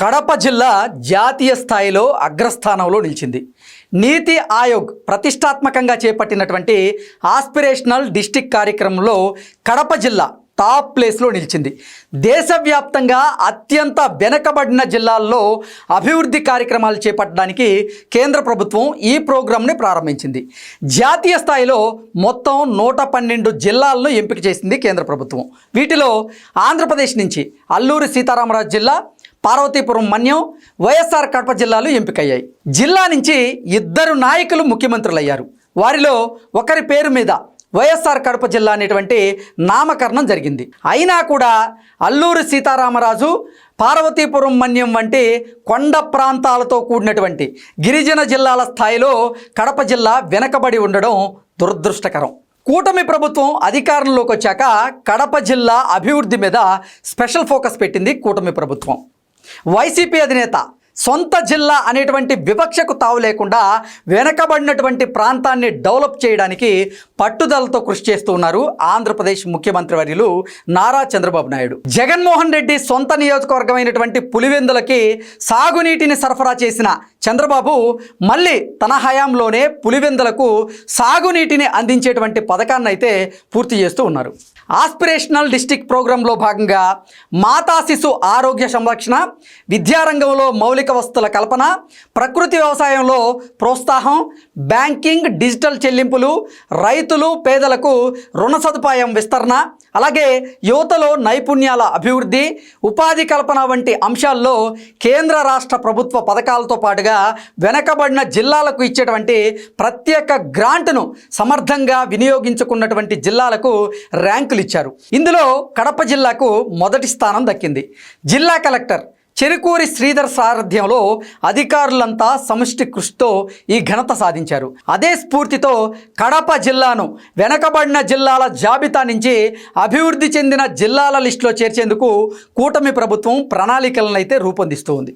కడప జిల్లా జాతీయ స్థాయిలో అగ్రస్థానంలో నిలిచింది. నీతి ఆయోగ్ ప్రతిష్టాత్మకంగా చేపట్టినటువంటి ఆస్పిరేషనల్ డిస్టిక్ కార్యక్రమంలో కడప జిల్లా టాప్ ప్లేస్లో నిలిచింది. దేశవ్యాప్తంగా అత్యంత వెనకబడిన జిల్లాల్లో అభివృద్ధి కార్యక్రమాలు చేపట్టడానికి కేంద్ర ప్రభుత్వం ఈ ప్రోగ్రాంని ప్రారంభించింది. జాతీయ స్థాయిలో మొత్తం నూట పన్నెండు జిల్లాలను ఎంపిక చేసింది కేంద్ర ప్రభుత్వం. వీటిలో ఆంధ్రప్రదేశ్ నుంచి అల్లూరి సీతారామరాజు జిల్లా పార్వతీపురం మన్యం వైఎస్ఆర్ కడప జిల్లాలు ఎంపికయ్యాయి. జిల్లా నుంచి ఇద్దరు నాయకులు ముఖ్యమంత్రులయ్యారు. వారిలో ఒకరి పేరు మీద వైఎస్ఆర్ కడప జిల్లా అనేటువంటి నామకరణం జరిగింది. అయినా కూడా అల్లూరి సీతారామరాజు పార్వతీపురం మన్యం వంటి కొండ ప్రాంతాలతో కూడినటువంటి గిరిజన జిల్లాల స్థాయిలో కడప జిల్లా వెనకబడి ఉండడం దురదృష్టకరం. కూటమి ప్రభుత్వం అధికారంలోకి వచ్చాక కడప జిల్లా అభివృద్ధి మీద స్పెషల్ ఫోకస్ పెట్టింది కూటమి ప్రభుత్వం. వైసీపీ అధినేత సొంత జిల్లా అనేటువంటి వివక్షకు తావు లేకుండా వెనకబడినటువంటి ప్రాంతాన్ని డెవలప్ చేయడానికి పట్టుదలతో కృషి చేస్తూ ఉన్నారు ఆంధ్రప్రదేశ్ ముఖ్యమంత్రి వర్యులు నారా చంద్రబాబు నాయుడు. జగన్మోహన్ రెడ్డి సొంత నియోజకవర్గమైనటువంటి పులివెందులకి సాగునీటిని సరఫరా చేసిన చంద్రబాబు మళ్ళీ తన హయాంలోనే పులివెందులకు సాగునీటిని అందించేటువంటి పథకాన్ని అయితే పూర్తి చేస్తూ ఉన్నారు. ఆస్పిరేషనల్ డిస్టిక్ ప్రోగ్రాంలో భాగంగా మాతా శిశు ఆరోగ్య సంరక్షణ విద్యారంగంలో మౌలిక వస్తుల కల్పన ప్రకృతి వ్యవసాయంలో ప్రోత్సాహం బ్యాంకింగ్ డిజిటల్ చెల్లింపులు రైతులు పేదలకు రుణ సదుపాయం విస్తరణ అలాగే యువతలో నైపుణ్యాల అభివృద్ధి ఉపాధి కల్పన వంటి అంశాల్లో కేంద్ర రాష్ట్ర ప్రభుత్వ పథకాలతో పాటుగా వెనకబడిన జిల్లాలకు ఇచ్చేటువంటి ప్రత్యేక గ్రాంట్ను సమర్థంగా వినియోగించుకున్నటువంటి జిల్లాలకు ర్యాంకులు ఇచ్చారు. ఇందులో కడప జిల్లాకు మొదటి స్థానం దక్కింది. జిల్లా కలెక్టర్ చెరుకూరి శ్రీధర్ సారథ్యంలో అధికారులంతా సమిష్టి కృషితో ఈ ఘనత సాధించారు. అదే స్ఫూర్తితో కడప జిల్లాను వెనకబడిన జిల్లాల జాబితా నుంచి అభివృద్ధి చెందిన జిల్లాల లిస్టులో చేర్చేందుకు కూటమి ప్రభుత్వం ప్రణాళికలను అయితే రూపొందిస్తూ ఉంది.